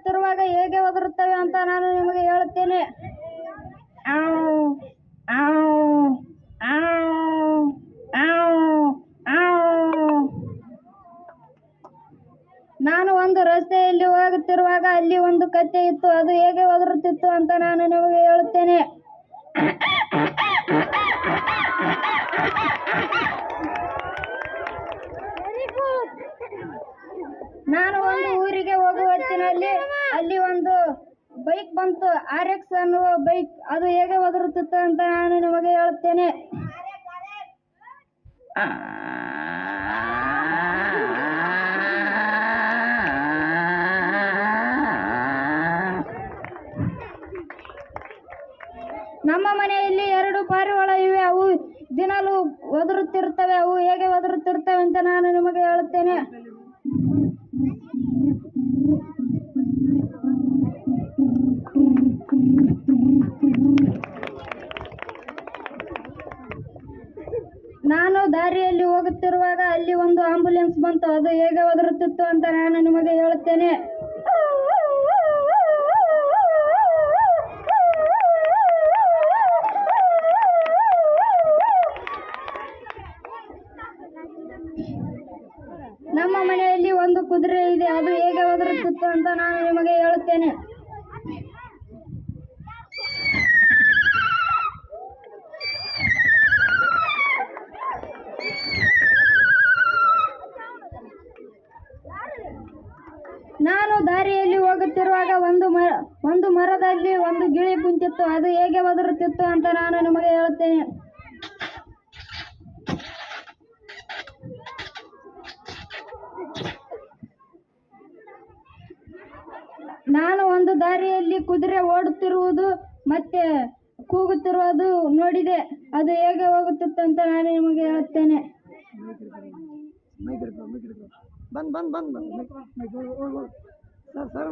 ಹೋಗುತ್ತಿರುವಾಗ ಹೇಗೆ ಒದರುತ್ತವೆ ಅಂತ ನಾನು ನಿಮಗೆ ಹೇಳುತ್ತೇನೆ. ನಾನು ಒಂದು ರಸ್ತೆಯಲ್ಲಿ ಹೋಗುತ್ತಿರುವಾಗ ಅಲ್ಲಿ ಒಂದು ಕತ್ತೆ ಇತ್ತು, ಅದು ಹೇಗೆ ಒದರುತ್ತಿತ್ತು ಅಂತ ನಾನು ನಿಮಗೆ ಹೇಳುತ್ತೇನೆ ನಾನು ಒಂದು ಊರಿಗೆ ಹೋಗುವ ಹೊತ್ತಿನಲ್ಲಿ ಅಲ್ಲಿ ಒಂದು ಬೈಕ್ ಬಂತು. ಆರ್ ಎಕ್ಸ್ ಅನ್ನುವ ಬೈಕ್. ಅದು ಹೇಗೆ ಒದರುತ್ತಿತ್ತು ಅಂತ ನಾನು ನಿಮಗೆ ಹೇಳುತ್ತೇನೆ. ನಮ್ಮ ಮನೆಯಲ್ಲಿ ಎರಡು ಪಾರಿವಾಳ ಇವೆ. ಅವು ದಿನಲೂ ಒದರುತ್ತಿರುತ್ತವೆ. ಅವು ಹೇಗೆ ಒದರುತ್ತಿರುತ್ತವೆ ಅಂತ ನಾನು ನಿಮಗೆ ಹೇಳುತ್ತೇನೆ. ನಾನು ದಾರಿಯಲ್ಲಿ ಹೋಗುತ್ತಿರುವಾಗ ಅಲ್ಲಿ ಒಂದು ಆಂಬುಲೆನ್ಸ್ ಬಂತು. ಅದು ಹೇಗೆ ಒದರುತ್ತಿತ್ತು ಅಂತ ನಾನು ನಿಮಗೆ ಹೇಳುತ್ತೇನೆ. ಕುದುರೆ ಇದೆ, ಅದು ಹೇಗೆ ಒದರುತ್ತಿತ್ತು ಅಂತ ನಾನು ನಿಮಗೆ ಹೇಳುತ್ತೇನೆ. ನಾನು ದಾರಿಯಲ್ಲಿ ಹೋಗುತ್ತಿರುವಾಗ ಒಂದು ಮರ ಒಂದು ಮರದಲ್ಲಿ ಒಂದು ಗಿಳಿ ಕುಂತಿತ್ತು, ಅದು ಹೇಗೆ ಒದರುತ್ತಿತ್ತು ಅಂತ ನಾನು ನಿಮಗೆ ಹೇಳುತ್ತೇನೆ. ನಾನು ಒಂದು ದಾರಿಯಲ್ಲಿ ಕುದುರೆ ಓಡುತ್ತಿರುವುದು ಮತ್ತೆ ಕೂಗುತ್ತಿರುವುದು ನೋಡಿದೆ. ಅದು ಹೇಗೆ ಹೋಗುತ್ತಿತ್ತು ಅಂತ ನಾನು ನಿಮಗೆ ಹೇಳುತ್ತೇನೆ. ಬಂದ್ ಬಂದ್ ಬಂದ್ ಸರ್ ಸರ್